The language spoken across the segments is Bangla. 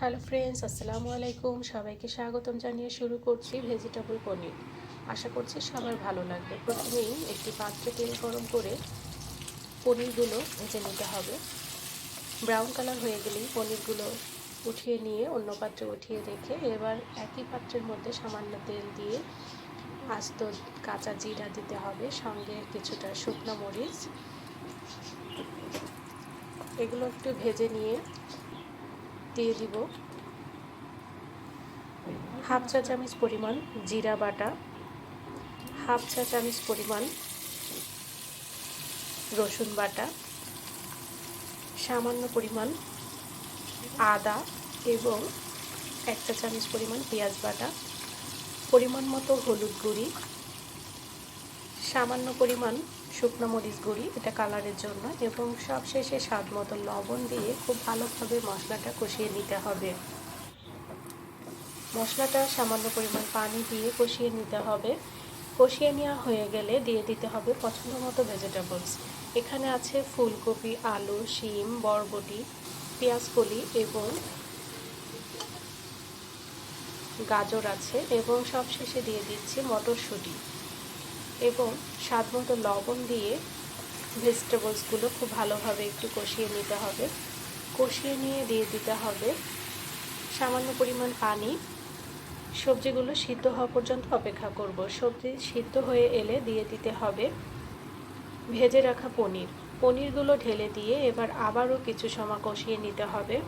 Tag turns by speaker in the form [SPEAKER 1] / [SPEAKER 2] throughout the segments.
[SPEAKER 1] হ্যালো ফ্রেন্ডস, আসসালামু আলাইকুম। সবাইকে স্বাগতম জানিয়ে শুরু করছি ভেজিটেবল পনির। আশা করছি সবার ভালো লাগবে। প্রথমেই একটি পাত্রে তেল গরম করে পনিরগুলো ভেজে নিতে হবে। ব্রাউন কালার হয়ে গেলেই পনিরগুলো উঠিয়ে নিয়ে অন্য পাত্রে উঠিয়ে রেখে এবার একই পাত্রের মধ্যে সামান্য তেল দিয়ে আস্ত কাঁচা জিরা দিতে হবে, সঙ্গে কিছুটা শুকনো মরিচ। এগুলো একটু ভেজে নিয়ে দিয়ে দিব। হাফ চা চামচ পরিমাণ জিরা বাটা, হাফ চা চামচ পরিমাণ রসুন বাটা, সামান্য পরিমাণ আদা এবং এক চা চামচ পরিমাণ পেঁয়াজ বাটা, পরিমাণ মতো হলুদ গুঁড়ি, সামান্য পরিমাণ শুকনো মরিচ গুঁড়ি, এটা কালারের জন্য, এবং সব শেষে স্বাদ মতো লবণ দিয়ে খুব ভালোভাবে মশলাটা কষিয়ে নিতে হবে। মশলাটা সামান্য পরিমাণ পানি দিয়ে কষিয়ে নিতে হবে। কষিয়ে নেওয়া হয়ে গেলে দিয়ে দিতে হবে পছন্দ মতো ভেজিটেবলস এখানে আছে ফুলকপি, আলু, শিম, বরবটি পেঁয়াজকলি এবং গাজর আছে, এবং সব শেষে দিয়ে দিচ্ছি মটরশুঁটি। এবং স্বাদ মতো লবণ দিয়ে ভেজিটেবলসগুলো খুব ভালোভাবে একটু কষিয়ে নিতে হবে। কষিয়ে নিয়ে দিয়ে দিতে হবে সামান্য পরিমাণ পানি। সবজিগুলো সিদ্ধ হওয়া পর্যন্ত অপেক্ষা করব। সবজি সিদ্ধ হয়ে এলে দিয়ে দিতে হবে ভেজে রাখা পনির। পনিরগুলো ঢেলে দিয়ে এবার আবারও কিছু সময় কষিয়ে নিতে হবে।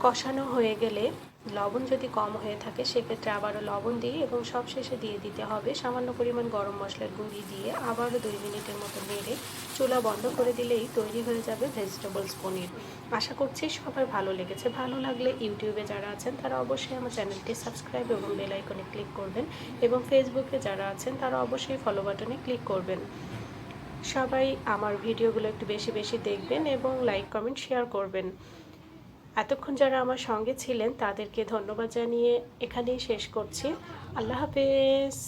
[SPEAKER 1] কষানো হয়ে গেলে লবণ যদি কম হয়ে থাকে, সেক্ষেত্রে আবারও লবণ দিয়ে এবং সব শেষে দিয়ে দিতে হবে সামান্য পরিমাণ গরম মশলার গুঁড়ি দিয়ে আবারও দুই মিনিটের মতো নেড়ে চুলা বন্ধ করে দিলেই তৈরি হয়ে যাবে ভেজিটেবলস পনির। আশা করছি সবার ভালো লেগেছে। ভালো লাগলে ইউটিউবে যারা আছেন, তারা অবশ্যই আমার চ্যানেলটি সাবস্ক্রাইব এবং বেল আইকনে ক্লিক করবেন এবং ফেসবুকে যারা আছেন, তারা অবশ্যই ফলো বাটনে ক্লিক করবেন। সবাই আমার ভিডিওগুলো একটু বেশি বেশি দেখবেন এবং লাইক কমেন্ট শেয়ার করবেন। এতক্ষণ যারা আমার সঙ্গে ছিলেন তাদেরকে ধন্যবাদ জানিয়ে এখানেই শেষ করছি। আল্লাহ হাফেজ।